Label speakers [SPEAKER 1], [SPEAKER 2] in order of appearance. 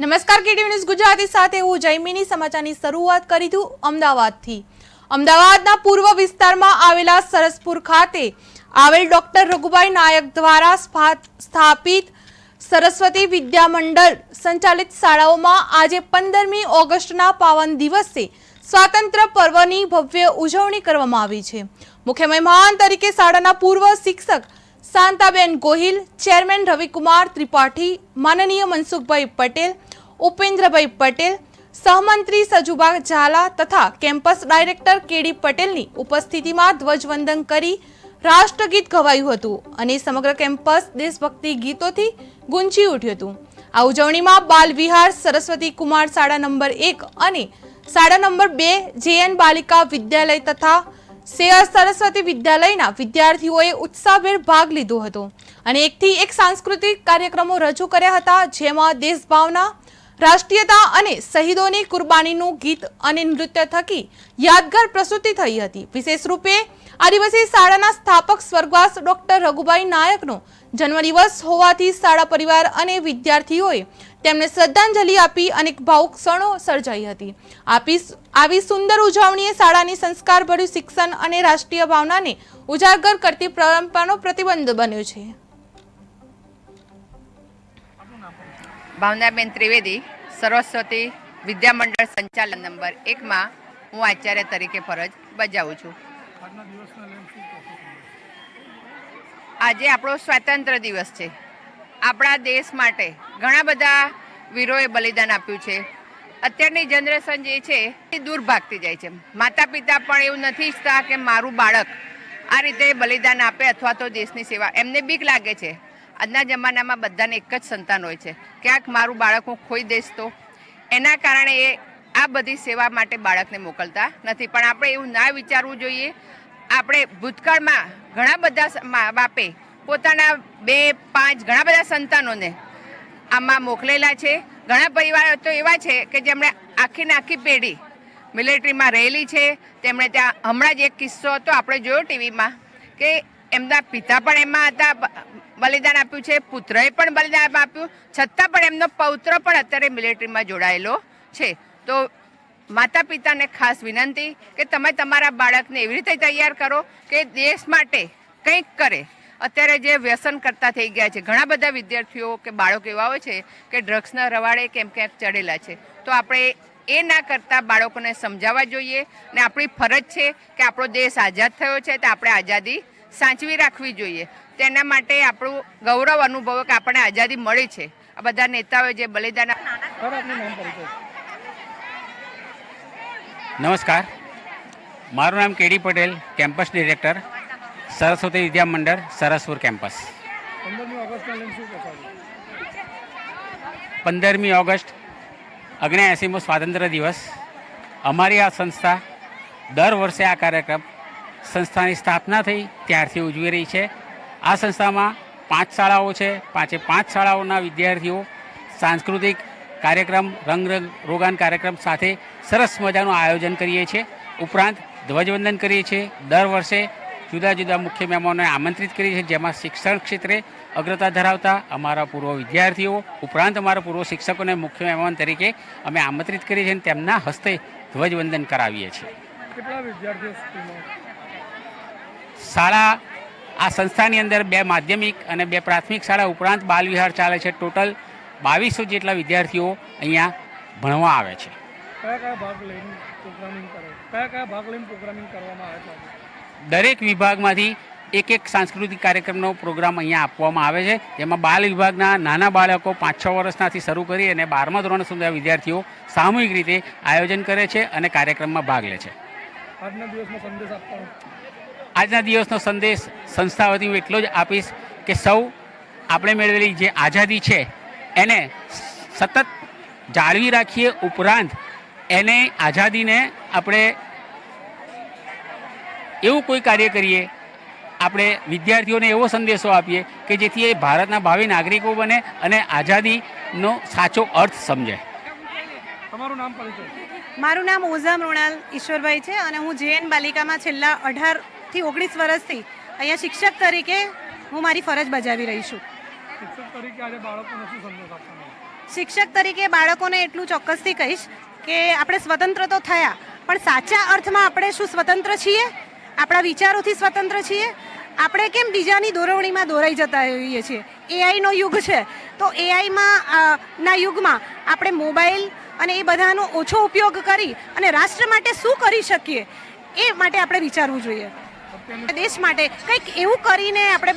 [SPEAKER 1] નમસ્કાર KT news Gujarati સાથે હું જયમીની સમાચારની શરૂઆત કરી દઉં અમદાવાદથી. અમદાવાદના પૂર્વ વિસ્તારમાં આવેલા સરસપુર ખાતે આવેલ ડોક્ટર રઘુભાઈ નાયક દ્વારા સ્થાપિત સરસ્વતી વિદ્યા મંડળ સંચાલિત શાળાઓમાં આજે પંદરમી ઓગસ્ટના પાવન દિવસે સ્વાતંત્ર્ય પર્વની ભવ્ય ઉજવણી કરવામાં આવી છે. મુખ્ય મહેમાન તરીકે શાળાના પૂર્વ શિક્ષક શાંતાબેન ગોહિલ, ચેરમેન રવિકુમાર ત્રિપાઠી, માનનીય મનસુખભાઈ પટેલ, ઉપેન્દ્રભાઈ પટેલ, સહમંત્રી સજુબા ઝાલા તથા કેમ્પસ ડાયરેક્ટર કેડી પટેલની ઉપસ્થિતિમાં ધ્વજવંદન કરી રાષ્ટ્રગીત ગવાયું હતું અને સમગ્ર કેમ્પસ દેશભક્તિ ગીતોથી ગુંજી ઉઠ્યું હતું. આ ઉજવણીમાં બાલ વિહાર સરસ્વતી કુમાર શાળા નંબર એક અને શાળા નંબર બે જેએન બાલિકા વિદ્યાલય તથા સેવા સરસ્વતી વિદ્યાલયના વિદ્યાર્થીઓએ ઉત્સાહભેર ભાગ લીધો હતો અને એકથી એક સાંસ્કૃતિક કાર્યક્રમો રજૂ કર્યા હતા, જેમાં દેશભાવના, રાષ્ટ્રીયતા અને શહીદોની કુરબાનીનું ગીત અને નૃત્ય થકી યાદગાર પ્રસ્તુતિ થઈ હતી. વિશેષ રૂપે આદિવાસી શાળાના સ્થાપક સ્વર્ગવાસ ડોક્ટર રઘુભાઈ નાયકનો જન્મદિવસ હોવાથી શાળા પરિવાર અને વિદ્યાર્થીઓએ તેમને શ્રદ્ધાંજલિ આપી અનેક ભાવુક ક્ષણો સર્જાઈ હતી. આપી આવી સુંદર ઉજવણીએ શાળાની સંસ્કારભર્યું શિક્ષણ અને રાષ્ટ્રીય ભાવનાને ઉજાગર કરતી પરંપરાનો પ્રતિબંધ બન્યો છે.
[SPEAKER 2] ભાવનાબેન ત્રિવેદી, સરસ્વતી વિદ્યામંડળ સંચાલન નંબર એકમાં હું આચાર્ય તરીકે ફરજ બજાવું છું. આજે આપણો સ્વાતંત્ર્ય દિવસ છે. આપણા દેશ માટે ઘણા બધા વીરોએ બલિદાન આપ્યું છે. અત્યારની જનરેશન જે છે, એ દૂર ભાગતી જાય છે. માતા પિતા પણ એવું નથી ઈચ્છતા કે મારું બાળક આ રીતે બલિદાન આપે અથવા તો દેશની સેવા. એમને બીક લાગે છે. આજના જમાનામાં બધાને એક જ સંતાન હોય છે. ક્યાંક મારું બાળક હું ખોઈ દઈશ તો? એના કારણે એ આ બધી સેવા માટે બાળકને મોકલતા નથી. પણ આપણે એવું ના વિચારવું જોઈએ. આપણે ભૂતકાળમાં ઘણા બધા મા બાપે પોતાના બે, પાંચ ઘણા બધા સંતાનોને આમાં મોકલેલા છે. ઘણા પરિવારો તો એવા છે કે જેમણે આખીને આખી પેઢી મિલિટરીમાં રહેલી છે. તેમણે ત્યાં હમણાં જ એક કિસ્સો હતો, આપણે જોયો ટીવીમાં, કે એમના પિતા પણ એમાં હતા બલિદાન આપ્યું છે, પુત્રએ પણ બલિદાન આપ્યું, છતાં પણ એમનો પૌત્ર પણ અત્યારે મિલિટરીમાં જોડાયેલો છે. તો માતા પિતાને ખાસ વિનંતી કે તમે તમારા બાળકને એવી રીતે તૈયાર કરો કે દેશ માટે કંઈક કરે. અત્યારે જે વ્યસન કરતા થઈ ગયા છે, ઘણા બધા વિદ્યાર્થીઓ કે બાળકો એવા હોય છે કે ડ્રગ્સના રવાડે કેમ ક્યાંક ચડેલા છે. તો આપણે એ ના કરતા બાળકોને સમજાવવા જોઈએ ને આપણી ફરજ છે કે આપણો દેશ આઝાદ થયો છે તો આપણે આઝાદી સાચવી રાખવી જોઈએ. તેના માટે આપણું ગૌરવ અનુભવો કે આપણને આઝાદી મળી છે. આ બધા નેતાઓએ જે બલિદાન
[SPEAKER 3] નમસ્કાર. મારું નામ KD Patel campus director Saraswati Vidya Mandal Saraspur campus.
[SPEAKER 4] પંદરમી
[SPEAKER 3] ઓગસ્ટ ઓગણએંસીમો સ્વાતંત્ર્ય દિવસ. અમારી આ સંસ્થા દર વર્ષે આ કાર્યક્રમ સંસ્થાની સ્થાપના થઈ ત્યારથી ઉજવી રહી છે. આ સંસ્થામાં પાંચ શાળાઓ છે. પાંચે પાંચ શાળાઓના વિદ્યાર્થીઓ સાંસ્કૃતિક કાર્યક્રમ રંગ રંગ રોગાન કાર્યક્રમ સાથે સરસ મજાનું આયોજન કરીએ છીએ. ઉપરાંત ધ્વજવંદન કરીએ છીએ. દર વર્ષે જુદા જુદા મુખ્ય મહેમાનોને આમંત્રિત કરીએ છીએ જેમાં શિક્ષણ ક્ષેત્રે અગ્રતા ધરાવતા અમારા પૂર્વ વિદ્યાર્થીઓ ઉપરાંત અમારા પૂર્વ શિક્ષકોને મુખ્ય મહેમાન તરીકે અમે આમંત્રિત કરીએ છીએ અને તેમના હસ્તે ધ્વજવંદન કરાવીએ છીએ.
[SPEAKER 4] કેટલા વિદ્યાર્થીઓ
[SPEAKER 3] શાળા આ સંસ્થાની અંદર બે માધ્યમિક અને બે પ્રાથમિક શાળા ઉપરાંત બાલ વિહાર ચાલે છે. ટોટલ બાવીસો જેટલા વિદ્યાર્થીઓ અહીંયા ભણવા આવે છે.
[SPEAKER 4] કયા કયા ભાગ લઈને પ્રોગ્રામિંગ કરે? કયા કયા ભાગ લઈને પ્રોગ્રામિંગ કરવામાં આવે છે
[SPEAKER 3] દરેક વિભાગમાંથી એક એક સાંસ્કૃતિક કાર્યક્રમનો પ્રોગ્રામ અહીંયા આપવામાં આવે છે. જેમાં બાલ વિભાગના નાના બાળકો પાંચ છ વર્ષનાથી શરૂ કરી અને બારમા ધોરણ સુધીના વિદ્યાર્થીઓ સામૂહિક રીતે આયોજન કરે છે અને કાર્યક્રમમાં ભાગ લે છે.
[SPEAKER 4] આજના દિવસનો સંદેશ આપવાનો.
[SPEAKER 3] આજના દિવસનો સંદેશ સંસ્થા વતી હું એટલો જ આપીશ કે સૌ આપણે મેળવેલી જે આઝાદી છે એને સતત જાળવી રાખીએ ઉપરાંત એને આઝાદીને આપણે એવું કોઈ કાર્ય કરીએ આપણે વિદ્યાર્થીઓને એવો સંદેશો આપીએ કે જેથી એ ભારતના ભાવિ નાગરિકો બને અને આઝાદીનો સાચો અર્થ સમજે.
[SPEAKER 4] તમારું નામ
[SPEAKER 5] મારું નામ ઓઝા મૃણાલ ઈશ્વરભાઈ છે અને હું જેએન બાલિકામાં છેલ્લા અઢારથી ઓગણીસ વર્ષથી અહીંયા શિક્ષક તરીકે હું મારી ફરજ બજાવી રહી છું.
[SPEAKER 4] શિક્ષક તરીકે આજે બાળકોને શું સંદેશ આપવાનો
[SPEAKER 5] શિક્ષક તરીકે બાળકોને એટલું ચોક્કસથી કહીશ કે આપણે સ્વતંત્ર તો થયા પણ સાચા અર્થમાં આપણે શું સ્વતંત્ર છીએ? આપણા વિચારોથી સ્વતંત્ર છીએ? આપણે કેમ બીજાની દોરવણીમાં દોરાઈ જતા હોઈએ છીએ? એઆઈનો યુગ છે. તો એઆઈમાં ના યુગમાં આપણે મોબાઈલ અને એ બધાનો ઓછો ઉપયોગ કરી અને રાષ્ટ્ર માટે શું કરી શકીએ? એ માટે આપણે વિચારવું જોઈએ. દેશ માટે કંઈક એવું કરીને આપણે